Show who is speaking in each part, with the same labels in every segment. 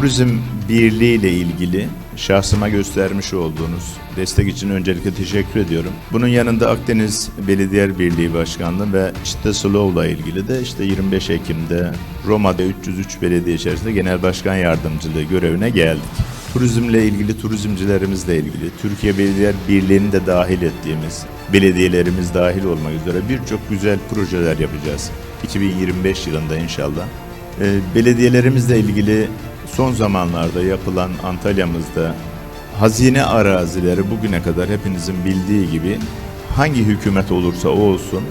Speaker 1: Turizm Birliği ile ilgili şahsıma göstermiş olduğunuz destek için öncelikle teşekkür ediyorum. Bunun yanında Akdeniz Belediye Birliği Başkanlığı ve işte Slow'la ilgili de işte 25 Ekim'de Roma'da 303 belediye içerisinde Genel Başkan Yardımcılığı görevine geldik. Turizmle ilgili, turizmcilerimizle ilgili, Türkiye Belediye Birliği'ni de dahil ettiğimiz, belediyelerimiz dahil olmak üzere birçok güzel projeler yapacağız. 2025 yılında inşallah. Ee, Belediyelerimizle ilgili son zamanlarda yapılan Antalya'mızda hazine arazileri bugüne kadar hepinizin bildiği gibi hangi hükümet olursa o olsun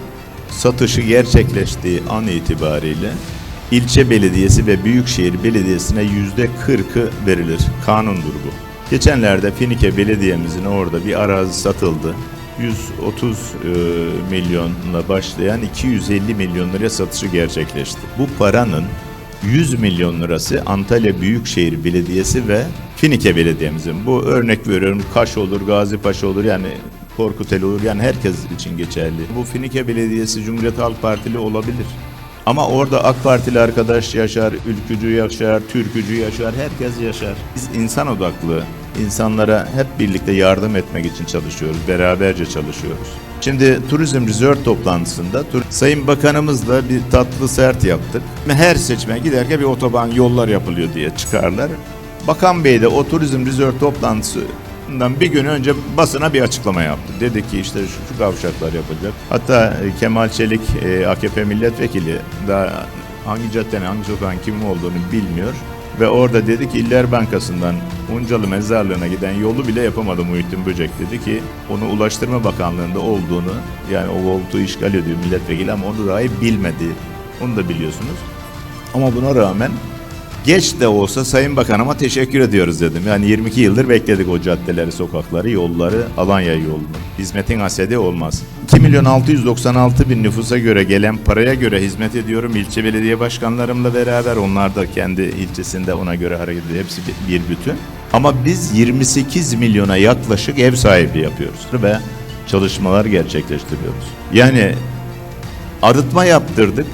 Speaker 1: satışı gerçekleştiği an itibariyle ilçe belediyesi ve büyükşehir belediyesine yüzde kırkı verilir. Kanundur bu. Geçenlerde Finike Belediye'mizin orada bir arazi satıldı. 130 e, milyonla başlayan 250 milyon liraya satışı gerçekleşti. Bu paranın 100 milyon lirası Antalya Büyükşehir Belediyesi ve Finike Belediye'mizin. Bu örnek veriyorum Kaş olur, Gazi Paşa olur yani Korkuteli olur yani herkes için geçerli. Bu Finike Belediyesi Cumhuriyet Halk Partili olabilir. Ama orada AK Partili arkadaş yaşar, ülkücü yaşar, türkücü yaşar, herkes yaşar. Biz insan odaklı, insanlara hep birlikte yardım etmek için çalışıyoruz, beraberce çalışıyoruz. Şimdi Turizm Resort toplantısında Sayın Bakanımızla bir tatlı sert yaptık. Her seçime giderken bir otoban yollar yapılıyor diye çıkarlar. Bakan Bey de o Turizm Resort toplantısından bir gün önce basına bir açıklama yaptı. Dedi ki işte şu, şu kavşaklar yapılacak. Hatta e, Kemal Çelik e, AKP milletvekili daha hangi caddenin hangi sokağın kimin olduğunu bilmiyor. Ve orada dedi ki İller Bankası'ndan Uncalı Mezarlığı'na giden yolu bile yapamadı Muhittin Böcek dedi ki onu Ulaştırma Bakanlığı'nda olduğunu yani o koltuğu işgal ediyor milletvekili ama onu dahi bilmedi. Onu da biliyorsunuz. Ama buna rağmen geç de olsa Sayın Bakanıma teşekkür ediyoruz dedim. Yani 22 yıldır bekledik o caddeleri, sokakları, yolları, Alanya yolunu. Hizmetin hasedi olmaz. 2 milyon 696 bin nüfusa göre gelen paraya göre hizmet ediyorum. İlçe belediye başkanlarımla beraber onlar da kendi ilçesinde ona göre hareket ediyor. Hepsi bir- bütün. Ama biz 28 milyona yaklaşık ev sahibi yapıyoruz ve çalışmalar gerçekleştiriyoruz. Yani Arıtma yaptırdık.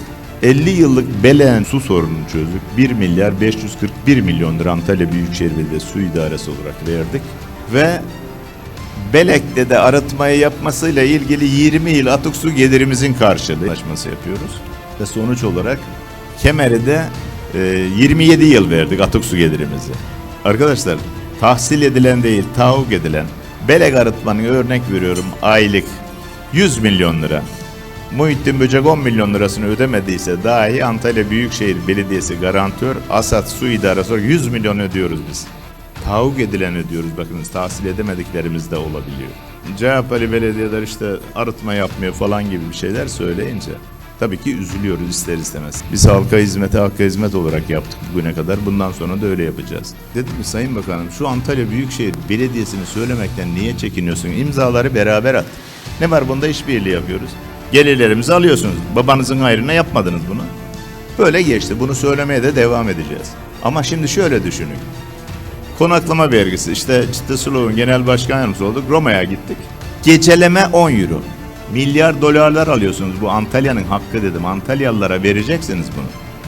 Speaker 1: 50 yıllık Belen su sorununu çözdük. 1 milyar 541 milyon lira Antalya Büyükşehir Belediyesi Su İdaresi olarak verdik. Ve Belek'te de arıtmayı yapmasıyla ilgili 20 yıl atık su gelirimizin karşılığı anlaşması yapıyoruz. Ve sonuç olarak Kemer'e e, 27 yıl verdik atık su gelirimizi. Arkadaşlar tahsil edilen değil tahakkuk edilen Belek arıtmanın örnek veriyorum aylık 100 milyon lira. Muhittin Böcek 10 milyon lirasını ödemediyse dahi Antalya Büyükşehir Belediyesi garantör Asat Su İdaresi olarak 100 milyon ödüyoruz biz. Tahakkuk edilen ödüyoruz bakınız tahsil edemediklerimiz de olabiliyor. CHP'li belediyeler işte arıtma yapmıyor falan gibi bir şeyler söyleyince tabii ki üzülüyoruz ister istemez. Biz halka hizmete halka hizmet olarak yaptık bugüne kadar bundan sonra da öyle yapacağız. Dedim ki Sayın Bakanım şu Antalya Büyükşehir Belediyesi'ni söylemekten niye çekiniyorsun? İmzaları beraber at. Ne var bunda işbirliği yapıyoruz. Gelirlerimizi alıyorsunuz. Babanızın hayrına yapmadınız bunu. Böyle geçti. Bunu söylemeye de devam edeceğiz. Ama şimdi şöyle düşünün. Konaklama vergisi. işte Çıtı Suluğ'un genel başkan yardımcısı olduk. Roma'ya gittik. Geceleme 10 euro. Milyar dolarlar alıyorsunuz. Bu Antalya'nın hakkı dedim. Antalyalılara vereceksiniz bunu.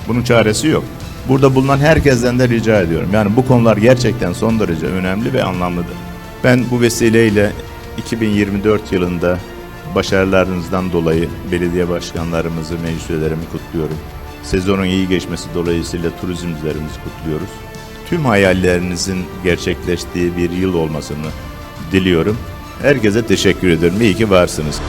Speaker 1: Bunun çaresi yok. Burada bulunan herkesten de rica ediyorum. Yani bu konular gerçekten son derece önemli ve anlamlıdır. Ben bu vesileyle 2024 yılında başarılarınızdan dolayı belediye başkanlarımızı, meclis kutluyorum. Sezonun iyi geçmesi dolayısıyla turizmcilerimizi kutluyoruz. Tüm hayallerinizin gerçekleştiği bir yıl olmasını diliyorum. Herkese teşekkür ederim. İyi ki varsınız.